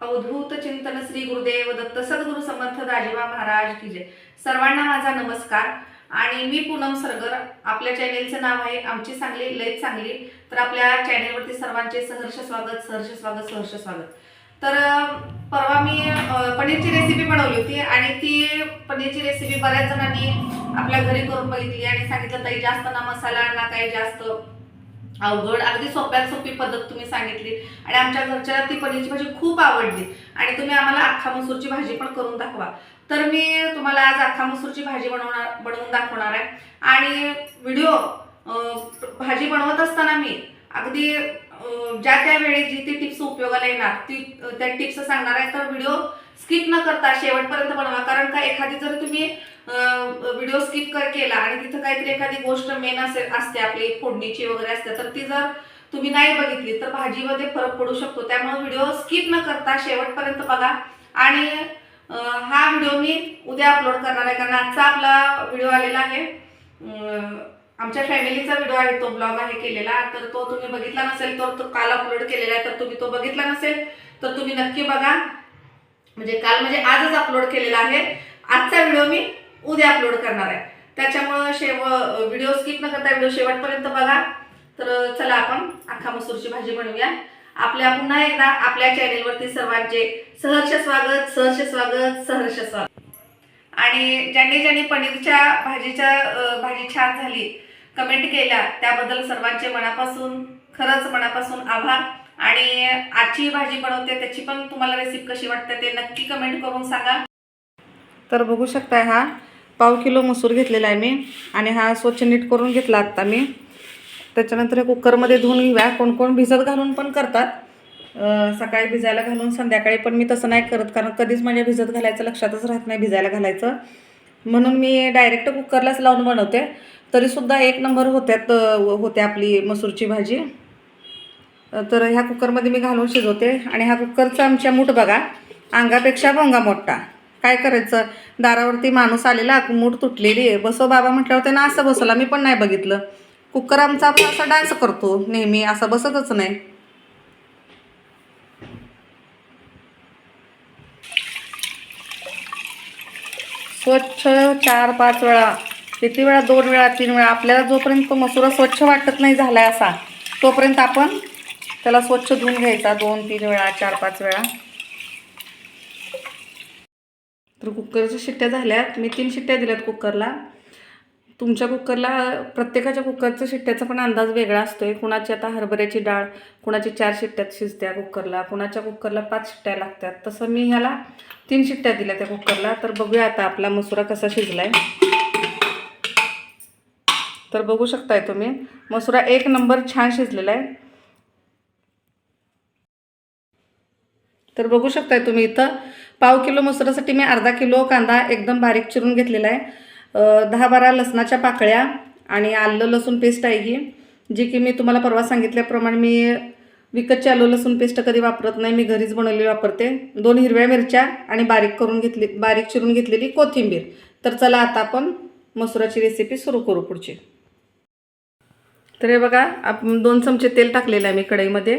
अवधूत चिंतन श्री गुरुदेव दत्त सद्गुरु समर्थ दाजिबा महाराज की जय. सर्वांना माझा नमस्कार. आणि मी पूनम सरगर. आपल्या चॅनेलचं नाव आहे आमची सांगली लयच सांगली. तर आपल्या चॅनेलवरती सर्वांचे सहर्ष स्वागत सहर्ष स्वागत सहर्ष स्वागत. तर परवा मी पनीरची रेसिपी बनवली होती आणि ती पनीरची रेसिपी बऱ्याच जणांनी आपल्या घरी करून बघितली आणि सांगितलं ताई जास्त ना मसाला ना काही जास्त. अवघड अगदी सोप्यात सोपी पद्धत तुम्ही सांगितली. आणि आमच्या घरच्या ती पनीरची भाजी खूप आवडली. आणि तुम्ही आम्हाला अख्खा मसूरची भाजी पण करून दाखवा. तर मी तुम्हाला आज अख्खा मसूरची भाजी बनवणार बनवून दाखवणार आहे. आणि व्हिडिओ भाजी बनवत असताना मी अगदी ज्या त्या वेळी जी ती टिप्स उपयोगाला येणार ती त्या टिप्स सांगणार आहे तर व्हिडिओ स्किप न करता शेवटपर्यंत बनवा. कारण का एखादी जर तुम्ही व्हिडिओ स्किप केला आणि तिथं काहीतरी एखादी गोष्ट मेन असेल असते आपली फोडणीची वगैरे असते तर ती जर तुम्ही नाही बघितली तर भाजीमध्ये फरक पडू शकतो. त्यामुळे व्हिडिओ स्किप न करता शेवटपर्यंत बघा. आणि हा व्हिडिओ मी उद्या अपलोड करणार आहे कारण आजचा आपला व्हिडिओ आलेला आहे. आमच्या फॅमिलीचा व्हिडिओ आहे तो ब्लॉग आहे केलेला. तर तो तुम्ही बघितला नसेल तर तो काल अपलोड केलेला आहे तर तुम्ही तो बघितला नसेल तर तुम्ही नक्की बघा. म्हणजे काल म्हणजे आजच अपलोड केलेला आहे. आजचा व्हिडिओ मी उद्या अपलोड करणार आहे. त्याच्यामुळं शेव व्हिडिओ स्किप न करता व्हिडिओ शेवटपर्यंत बघा. तर चला आपण अख्खा मसूरची भाजी बनवूया. आपल्या पुन्हा एकदा आपल्या चॅनेलवरती सर्वांचे सहर्ष स्वागत सहर्ष स्वागत सहर्ष स्वागत. आणि ज्यांनी ज्यांनी पनीरच्या भाजीच्या भाजी छान झाली कमेंट केल्या त्याबद्दल सर्वांचे मनापासून खरंच मनापासून आभार. आणि आजची भाजी बनवते त्याची पण तुम्हाला रेसिपी कशी वाटते ते नक्की कमेंट करून सांगा. तर बघू शकताय हा पाव किलो मसूर घेतलेला आहे मी आणि हा स्वच्छ नीट करून घेतला आत्ता मी. त्याच्यानंतर हे कुकरमध्ये धुवून घेऊया कोण कोण भिजत घालून पण करतात. सकाळी भिजायला घालून संध्याकाळी पण मी तसं नाही करत कारण कधीच माझ्या भिजत घालायचं लक्षातच राहत नाही भिजायला घालायचं. म्हणून मी डायरेक्ट कुकरलाच लावून बनवते. तरीसुद्धा एक नंबर होत्यात होते आपली मसूरची भाजी. तर ह्या कुकरमध्ये मी घालून शिजवते. आणि ह्या कुकरचा आमच्या मूठ बघा अंगापेक्षा भोंगा मोठा. काय करायचं? दारावरती माणूस आलेला मूठ तुटलेली आहे. बसो बाबा म्हटल्यावर त्यांना असं बसवला मी पण नाही बघितलं. कुकर आमचा आपण असा डान्स करतो नेहमी असा बसतच नाही. स्वच्छ चार पाच वेळा किती वेळा? दोन वेळा तीन वेळा. आपल्याला जोपर्यंत तो मसुरा स्वच्छ वाटत नाही झाला आहे असा तोपर्यंत आपण त्याला स्वच्छ धुवून घ्यायचा दोन तीन वेळा चार पाच वेळा. तर कुकरच्या शिट्ट्या झाल्यात. मी तीन शिट्ट्या दिल्यात कुकरला. तुमच्या कुकरला प्रत्येकाच्या कुकरच्या शिट्ट्याचा पण अंदाज वेगळा असतो आहे कुणाची आता हरभऱ्याची डाळ कुणाची चार शिट्ट्यात शिजत्या कुकरला कुणाच्या कुकरला पाच शिट्ट्या लागतात तसं मी ह्याला तीन शिट्ट्या दिल्या त्या कुकरला. तर बघूया आता आपला मसुरा कसा शिजला आहे तर बघू शकताय तुम्ही. मसुरा एक नंबर छान शिजलेला आहे. तर बघू शकताय तुम्ही इथं. पाव किलो मसुरासाठी मी अर्धा किलो कांदा एकदम बारीक चिरून घेतलेला आहे. दहा बारा लसणाच्या पाकळ्या आणि आलं लसूण पेस्ट आहे ही जी की मी तुम्हाला परवा सांगितल्याप्रमाणे मी विकतची आलं लसूण पेस्ट कधी वापरत नाही मी घरीच बनवलेली वापरते. दोन हिरव्या मिरच्या आणि बारीक करून घेतली बारीक चिरून घेतलेली कोथिंबीर. तर चला आता आपण मसुराची रेसिपी सुरू करू पुढची. तर हे बघा आपण दोन चमचे तेल टाकलेलं आहे मी कढईमध्ये.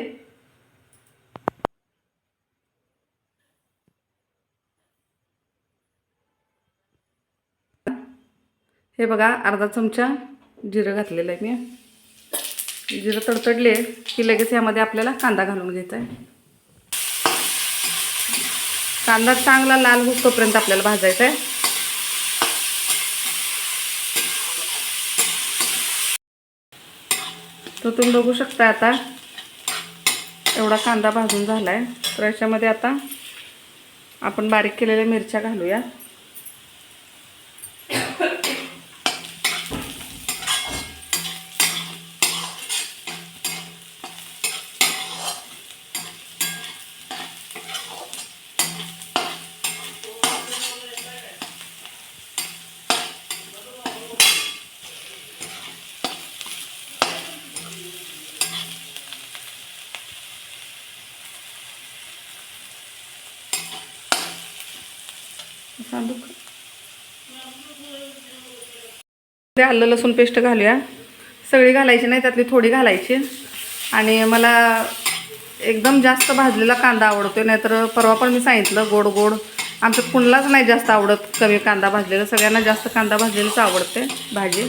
हे बघा अर्धा चमचा जिरं घातलेलं आहे मी. जिरं तडतडले की लगेच यामध्ये आपल्याला कांदा घालून घ्यायचा आहे. कांदा चांगला लाल होत तोपर्यंत आपल्याला भाजायचा आहे. तो तुम्ही बघू शकता आता एवढा कांदा भाजून झाला आहे तर याच्यामध्ये आता आपण बारीक केलेल्या मिरच्या घालूया. सांडू का? आलं लसूण पेस्ट घालूया. सगळी घालायची नाही त्यातली थोडी घालायची. आणि मला एकदम जास्त भाजलेला कांदा आवडतो नाहीतर परवा पण मी सांगितलं गोड गोड. आमच्यात कुणालाच नाही जास्त आवडत कमी कांदा भाजलेला सगळ्यांना जास्त कांदा भाजलेलंच आवडते भाजी.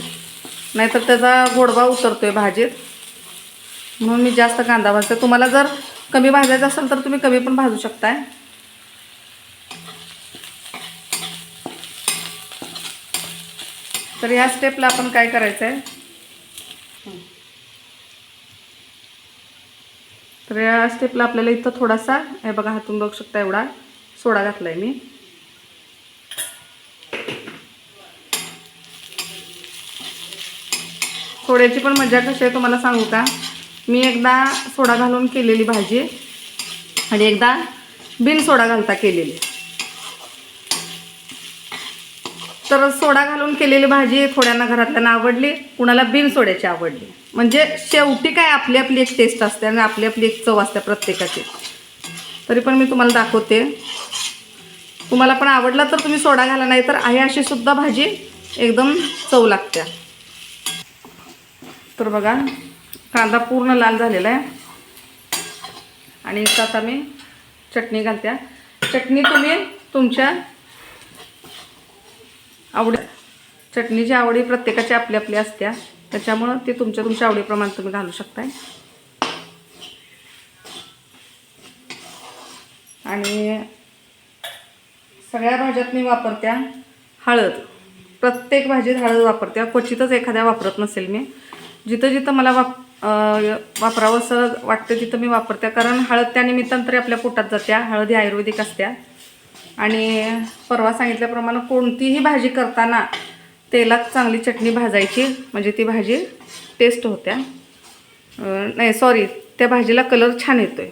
नाहीतर त्याचा गोडवा आहे भाजीत. म्हणून मी जास्त कांदा भाजते. तुम्हाला जर कमी भाजायचा असेल तर तुम्ही कमी पण भाजू शकताय. तर ह्या स्टेपला आपण काय करायचं आहे तर या स्टेपला आपल्याला इथं थोडासा हे बघा हातून बघू शकता एवढा सोडा घातला आहे मी. सोड्याची पण मजा कशी आहे तुम्हाला सांगू का? मी एकदा सोडा घालून केलेली भाजी आणि एकदा बिन सोडा घालता केलेली. तर सोडा घालून केलेली भाजी थोड्यांना घरातल्यांना आवडली कुणाला बिन सोड्याची आवडली. म्हणजे शेवटी काय आपली आपली एक टेस्ट असते आणि आपली आपली एक चव असते प्रत्येकाची. तरी पण मी तुम्हाला दाखवते. तुम्हाला पण आवडला तर तुम्ही सोडा घाला नाही तर आहे अशी सुद्धा भाजी एकदम चव लागत्या तर बघा कांदा पूर्ण लाल झालेला आहे. आणि इथं आता मी चटणी घालत्या चटणी तुम्ही तुमच्या आवडी चटणीची आवडी प्रत्येकाची आपली आपली असत्या. त्याच्यामुळं ते तुमच्या तुमच्या आवडीप्रमाणे तुम्ही घालू शकताय. आणि सगळ्या भाज्यात मी वापरत्या हळद. प्रत्येक भाजीत हळद वापरत्या. क्वचितच एखाद्या वापरत नसेल मी. जिथं जिथं मला वाप अं, वापरावं असं वाटतं तिथं मी वापरत्या. कारण हळद त्या निमित्तानं तरी आपल्या पोटात जात्या. हळद ही आयुर्वेदिक असत्या. आणि परवा सांगितल्याप्रमाणे कोणतीही भाजी करताना तेलात चांगली चटणी भाजायची म्हणजे ती भाजी टेस्ट होत्या. नाही सॉरी त्या भाजीला कलर छान येतोय.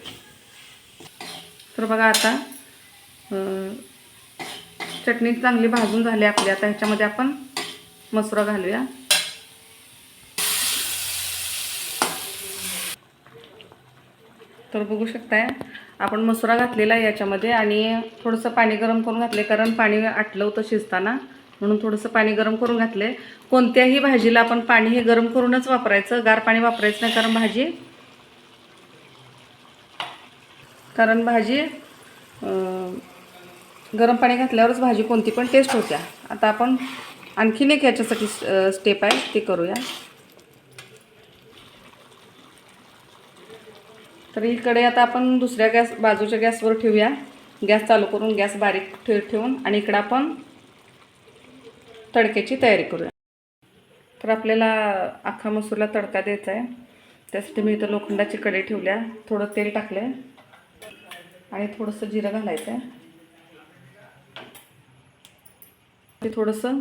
तर बघा आता चटणी चांगली भाजून झाली आपली. आता ह्याच्यामध्ये आपण मसुरा घालूया. तर बघू शकताय आपण मसुरा घातलेला आहे याच्यामध्ये आणि थोडंसं पाणी गरम करून घातले कारण पाणी आटलं होतं शिजताना. म्हणून थोडंसं पाणी गरम करून घातले कोणत्याही भाजीला आपण पाणी हे गरम करूनच वापरायचं गार पाणी वापरायचं नाही कारण भाजी कारण भाजी गरम पाणी घातल्यावरच भाजी कोणती पण टेस्ट होत्या. आता आपण आणखीन एक याच्यासाठी स्टेप आहे ते करूया. तर इकडे आता आपण दुसऱ्या गॅस बाजूच्या गॅसवर ठेवूया. गॅस चालू करून गॅस बारीक ठेव ठेवून आणि इकडं आपण तडक्याची तयारी करूया. तर आपल्याला अख्खा मसूरला तडका द्यायचा आहे. त्यासाठी मी इथं लोखंडाची कढई ठेवल्या. थोडं तेल टाकलं आहे आणि थोडंसं जिरं घालायचं आहे ते थोडंसं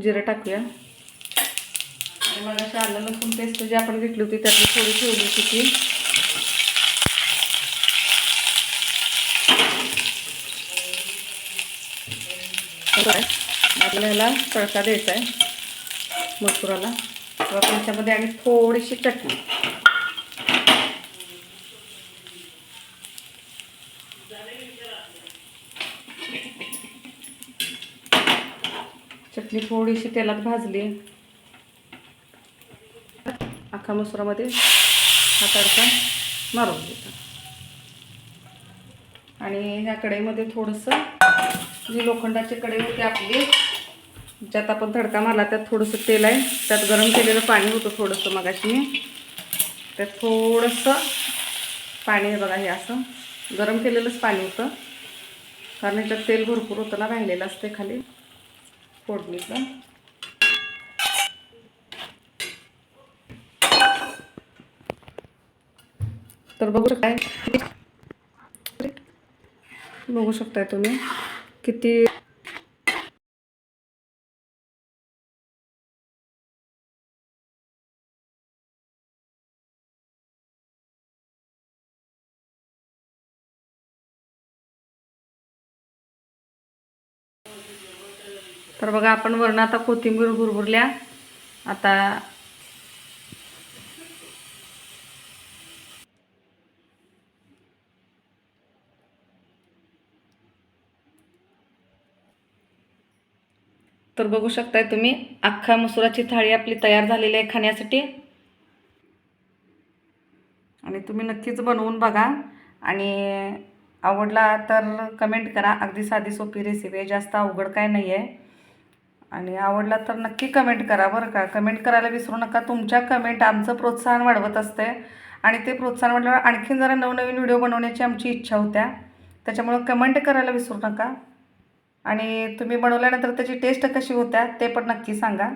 जिरं टाकूया. आणि मग अशी आलं लसूण पेस्ट जी आपण घेतली होती त्यातली थोडी ठेवली होती ती आहे आपल्याला ह्याला तडका द्यायचा आहे. मसुराला तर आपण त्याच्यामध्ये आम्ही थोडीशी चटणी. चटणी थोडीशी तेलात भाजली. अख्खा मसुरामध्ये हा तडका मारून घ्यायचा आणि ह्या कढईमध्ये थोडंसं जी लोखंडाची कढई होती आपली ज्यात आपण तडका मारला त्यात थोडंसं तेल आहे. त्यात गरम केलेलं पाणी होतं थोडंसं मगाशी मी. त्यात थोडंसं पाणी आहे बघा हे असं. गरम केलेलंच पाणी होतं. कारण ह्याच्यात तेल भरपूर होतं ना राहिलेलं असते खाली. फोडणीचं. तर बघू शकताय. बघू शकताय तुम्ही किती तर बघा आपण वरणं आता कोथिंबीर भुरभुरल्या आता तर बघू शकताय तुम्ही अख्खा मसुराची थाळी आपली तयार झालेली आहे खाण्यासाठी. आणि तुम्ही नक्कीच बनवून बघा. आणि आवडला तर कमेंट करा. अगदी साधी सोपी रेसिपी आहे जास्त अवघड काय नाही आहे आणि आवडला तर नक्की कमेंट करा बरं का. कमेंट करायला विसरू नका. तुमच्या कमेंट आमचं प्रोत्साहन वाढवत असते आणि ते प्रोत्साहन वाढल्यावर आणखीन जरा नवनवीन व्हिडिओ बनवण्याची आमची इच्छा होत्या. त्याच्यामुळं कमेंट करायला विसरू नका. आणि तुम्ही बनवल्यानंतर त्याची टेस्ट कशी होत्या ते पण नक्की सांगा.